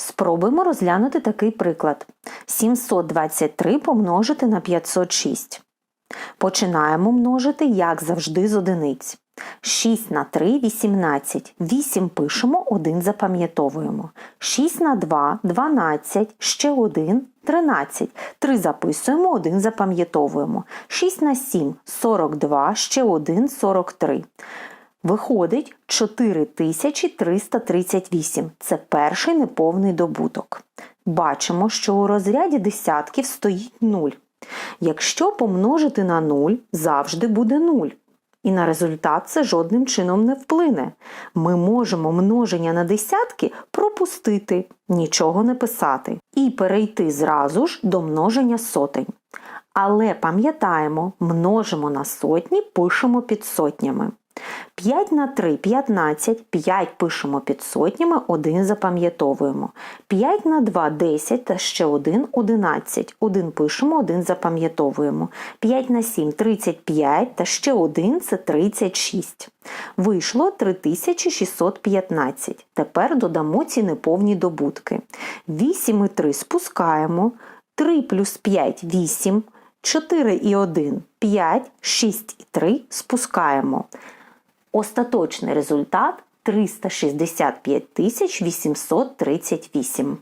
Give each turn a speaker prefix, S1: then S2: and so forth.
S1: Спробуємо розглянути такий приклад. 723 помножити на 506. Починаємо множити, як завжди, з одиниць. 6 на 3 – 18. 8 пишемо, 1 запам'ятовуємо. 6 на 2 – 12, ще 1 – 13. 3 записуємо, 1 запам'ятовуємо. 6 на 7 – 42, ще 1 – 43. Виходить 4338. Це перший неповний добуток. Бачимо, що у розряді десятків стоїть 0. Якщо помножити на 0, завжди буде 0. І на результат це жодним чином не вплине. Ми можемо множення на десятки пропустити, нічого не писати, і перейти зразу ж до множення сотень. Але пам'ятаємо, множимо на сотні, пишемо під сотнями. 5 на 3 – 15, 5 пишемо під сотнями, 1 запам'ятовуємо. 5 на 2 – 10 та ще 1 – 11. 1 пишемо, 1 запам'ятовуємо. 5 на 7 – 35 та ще 1 – це 36. Вийшло 3615. Тепер додамо ці неповні добутки. 8 і 3 спускаємо. 3 плюс 5 – 8. 4 і 1 – 5, 6 і 3 спускаємо. Остаточний результат 365 838.